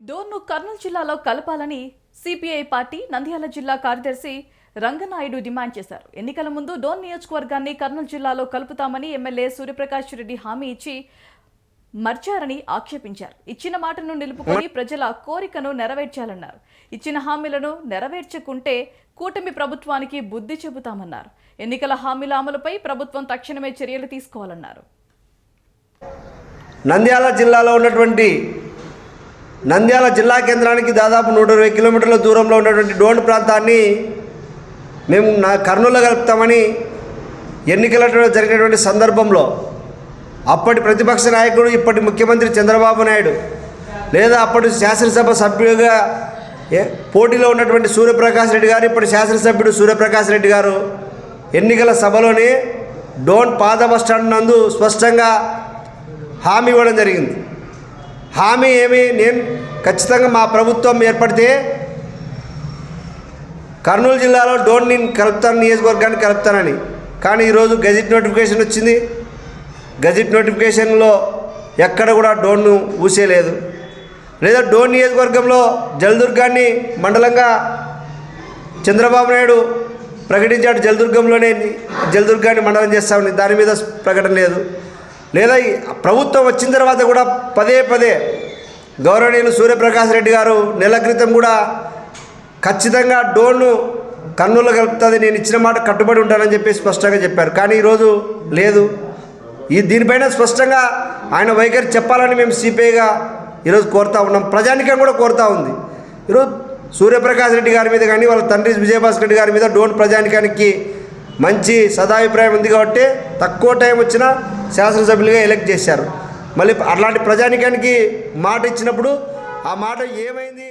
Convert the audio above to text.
డోర్ను కర్నూలు జిల్లాలో కలపాలని CPI party Nandyal జిల్లా కార్యదర్శి రంగనాయుడు డిమాండ్ చేశారు. ఎన్నికల ముందు డోన్ నియోజకవర్గాన్ని కర్నూలు జిల్లాలో కలుపుతామని ఎమ్మెల్యే సూర్యప్రకాష్ రెడ్డి హామీ ఇచ్చి మర్చారని ఆక్షేపించారు. ఇచ్చిన మాటను నిలుపుకొని ప్రజల కోరికను నెరవేర్చాలన్నారు. ఇచ్చిన హామీలను నెరవేర్చకుంటే కూటమి ప్రభుత్వానికి బుద్ధి చెబుతామన్నారు. ఎన్నికల హామీల అమలుపై ప్రభుత్వం తక్షణమే చర్యలు తీసుకోవాలన్నారు. నంద్యాల జిల్లాలో ఉన్నటువంటి నంద్యాల జిల్లా కేంద్రానికి దాదాపు నూట ఇరవై కిలోమీటర్ల దూరంలో ఉన్నటువంటి డోన్ ప్రాంతాన్ని మేము నా కర్నూలు కలుపుతామని ఎన్నికల జరిగినటువంటి సందర్భంలో అప్పటి ప్రతిపక్ష నాయకుడు ఇప్పటి ముఖ్యమంత్రి చంద్రబాబు నాయుడు లేదా అప్పటి శాసనసభ సభ్యుడిగా పోటీలో ఉన్నటువంటి సూర్యప్రకాష్ రెడ్డి గారు ఇప్పటి శాసనసభ్యుడు సూర్యప్రకాష్ రెడ్డి గారు ఎన్నికల సభలోనే డోన్ పాత బస్ స్టాండ్ నందు స్పష్టంగా హామీ ఇవ్వడం జరిగింది. హామీ ఏమి? నేను ఖచ్చితంగా మా ప్రభుత్వం ఏర్పడితే కర్నూలు జిల్లాలో డోన్ నేను కలుపుతాను నియోజకవర్గాన్ని కలుపుతానని. కానీ ఈరోజు గజిట్ నోటిఫికేషన్ వచ్చింది. గజిట్ నోటిఫికేషన్లో ఎక్కడ కూడా డోన్ను ఊసేయలేదు లేదా డోన్ నియోజకవర్గంలో జలదుర్గాన్ని మండలంగా చంద్రబాబు నాయుడు ప్రకటించాడు జలదుర్గంలోనే జలదుర్గాన్ని మండలం చేస్తామని. దాని మీద ప్రకటన లేదు. లేదా ప్రభుత్వం వచ్చిన తర్వాత కూడా పదే పదే గౌరవనీయులు సూర్యప్రకాష్ రెడ్డి గారు నెల క్రితం కూడా ఖచ్చితంగా డోన్ను కన్నులు కలుపుతుంది నేను ఇచ్చిన మాట కట్టుబడి ఉంటానని చెప్పి స్పష్టంగా చెప్పారు. కానీ ఈరోజు లేదు. ఈ దీనిపైన స్పష్టంగా ఆయన వైఖరి చెప్పాలని మేము సిపిఐగా ఈరోజు కోరుతా ఉన్నాం. ప్రజానికం కూడా కోరుతా ఉంది. ఈరోజు సూర్యప్రకాష్ రెడ్డి గారి మీద కానీ వాళ్ళ తండ్రి విజయభాస్కర్ రెడ్డి గారి మీద డోన్ ప్రజానికానికి మంచి సదాభిప్రాయం ఉంది కాబట్టి తక్కువ టైం వచ్చినా శాసనసభ్యులుగా ఎలక్ట్ చేశారు. మళ్ళీ అలాంటి ప్రజానికానికి మాట ఇచ్చినప్పుడు ఆ మాట ఏమైంది?